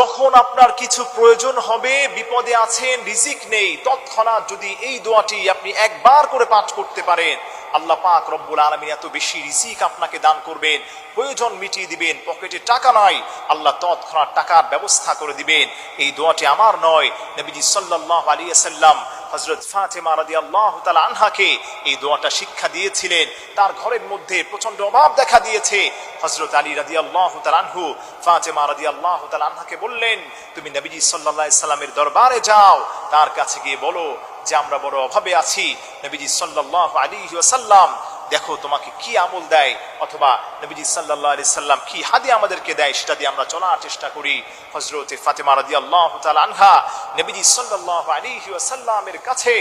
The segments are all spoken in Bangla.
যখন আপনার কিছু প্রয়োজন হবে, বিপদে আছেন, রিজিক নেই, তৎক্ষণাৎ যদি এই দোয়াটি আপনি একবার করে পাঠ করতে পারেন, আল্লাহ পাক রব্বুল আলমিন এত বেশি রিজিক আপনাকে দান করবেন, প্রয়োজন মিটিয়ে দিবেন, পকেটে টাকা নয় আল্লাহ তৎক্ষণাৎ টাকার ব্যবস্থা করে দিবেন। এই দোয়াটি আমার নয়, নবীজি সাল্লাহ আলিয়া সাল্লাম হজরত ফাতেমা রাদি আল্লাহ আনহাকে এই দোয়াটা শিক্ষা দিয়েছিলেন। তার ঘরের মধ্যে প্রচণ্ড অভাব দেখা দিয়েছে। হজরত আলী রাদি আল্লাহ আনহু ফাতেমা রাদি আল্লাহ আনহাকে বললেন, তুমি নবীজি সাল্লাহ সাল্লামের দরবারে যাও, তার কাছে গিয়ে বলো যে আমরা বড় অভাবে আছি। নবীজি সাল্লাহ আলী সাল্লাম দেখো, তোমাকে কি আমল দেয়? অথবা নবীজি সাল্লাহ আলি সাল্লাম কি হাদি আমাদেরকে দেয়? সেটা দিয়ে আমরা চলার চেষ্টা করি। হজরতে ফাতেমা রাদি আল্লাহ আনহা নবীজি সাল্লাহ আলী সাল্লামের কাছে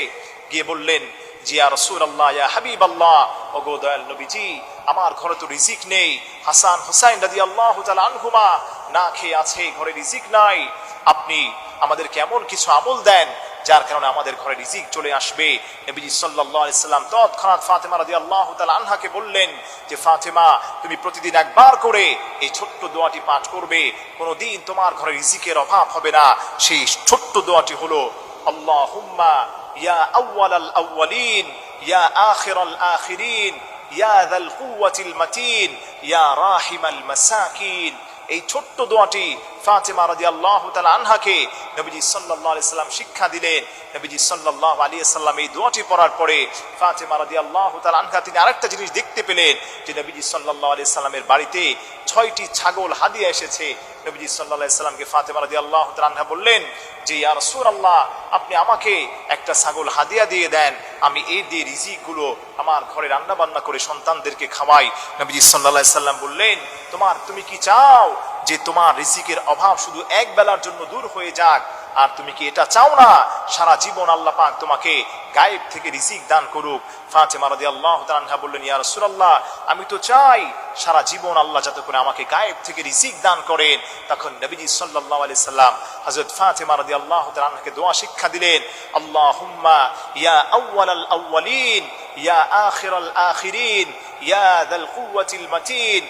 গিয়ে বললেন জিয়া রসুল আল্লাহ ইয়া হাবিব আল্লাহ ওগো দয়াল নবীজি, আমার ঘরে তো রিজিক নেই। হাসান হুসাইন রাদি আল্লাহ আনহুমা না খেয়ে আছে, ঘরে রিজিক নাই। আপনি আমাদেরকে এমন কিছু আমল দেন যার কারণে আমাদের ঘরে রিজিক চলে আসবে। নবীজি সাল্লাম তৎক্ষণাৎ ফাতেমা রাদিয়াল্লাহু তাআলা আনহাকে বললেন যে, ফাতেমা, তুমি প্রতিদিন একবার করে এই ছোট্ট দোয়াটি পাঠ করবে। কোনোদিন তোমার ঘরে রিজিকের অভাব হবে না। সেই ছোট্ট দোয়াটি হলো, আল্লাহুম্মা ইয়া আউয়ালাল আউয়ালিন ইয়া আখিরাল আখিরিন, ইয়া যাল কুওয়াতিল মাতিন, ইয়া রাহিমাল মাসাকিন। এই ছোট্ট দোয়াটি ফাতেমা রাজি আল্লাহ আনহাকে নবীজি সাল্লাহ আলি সাল্লাম শিক্ষা দিলেন। নবীজি সাল্লাহ আলী এই দোয়াটি পড়ার পরে ফাতেমা রাজি আল্লাহ আনহা তিনি আরেকটা জিনিস দেখতে পেলেন যে নবীজি সাল্লাহ আলি সাল্লামের বাড়িতে ছয়টি ছাগল হাদিয়া এসেছে। নবীজি সাল্লাহ সাল্লামকে ফাতেমা রাদি আল্লাহ রান্না বললেন যে, ইয়া সুর আল্লাহ আপনি আমাকে একটা ছাগল হাদিয়া দিয়ে দেন। আমি এই দিয়ে রিজিকগুলো আমার ঘরে রান্না বান্না করে সন্তানদেরকে খাওয়াই। নবীজি সাল্লাহ সাল্লাম বললেন, তোমার, তুমি কি চাও যে তোমার রিজিকের অভাব শুধু এক বেলার জন্য দূর হয়ে যাক? আর তুমি কি এটা চাও না? সারা জীবন আল্লাহ পাক তোমাকে গায়েব থেকে রিজিক দান করুক। ফাতেমা রাদিয়াল্লাহু তাআলা বললেন, ইয়া রাসূলুল্লাহ, আমি তো চাই সারা জীবন আল্লাহ যাতে করে আমাকে গায়েব থেকে রিজিক দান করেন। তখন নবীজি সাল্লাল্লাহু আলাইহি সাল্লাম হযরত ফাতেমা রাদিয়াল্লাহু তাআলাকে দোয়া শিক্ষা দিলেন আল্লাহ হুম্মা ইয়া আউওয়ালাল আউওয়ালিন, ইয়া আখিরাল আখিরিন, ইয়া যাল কুওয়াতিল মাতিন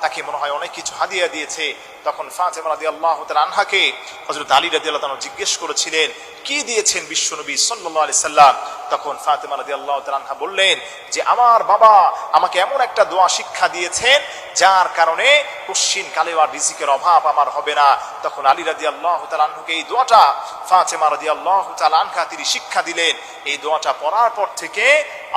তাকে মনে হয় অনেক কিছু হাদিয়া দিয়েছে। তখন ফাতেমা রাদিয়াল্লাহু তাআলা আনহাকে হযরত আলী রাদিয়াল্লাহু তাআলা জিজ্ঞেস করেছিলেন, কি দিয়েছেন বিশ্বনবী সাল্লাল্লাহু আলাইহি সাল্লাম? তখন ফাতেমা রাদিয়াল্লাহু তাআলা আনহা বললেন, যে আমার বাবা আমাকে এমন একটা দোয়া শিক্ষা দিয়েছেন, যার কারণে কশ্চিন কালে আর রিজিকের অভাব আমার হবে না। তখন আলী রাদিয়াল্লাহু তাআলা আনহুকে এই দোয়াটা ফাতেমা রাদিয়াল্লাহু তাআলা আনহা তিনি শিক্ষা দিলেন। এই দোয়াটা পড়ার পর থেকে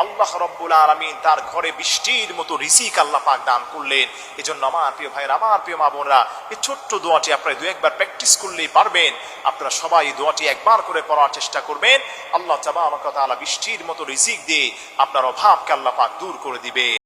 আল্লাহ রব্বুল আলমিন তার ঘরে বৃষ্টির মতো রিসিক আল্লাহ পাক দান করলেন। এই জন্য আমার প্রিয় ভাইয়ের, আমার প্রিয় মা বোনরা, এই ছোট্ট দোয়াটি আপনারা দু একবার প্র্যাকটিস করলেই পারবেন। আপনারা সবাই এই দোয়াটি একবার করে পড়ার চেষ্টা করবেন। আল্লাহ জামা আমার কথা তাআলা বৃষ্টির মতো রিসিক দিয়ে আপনার অভাবকে আল্লাহ পাক দূর করে দিবে।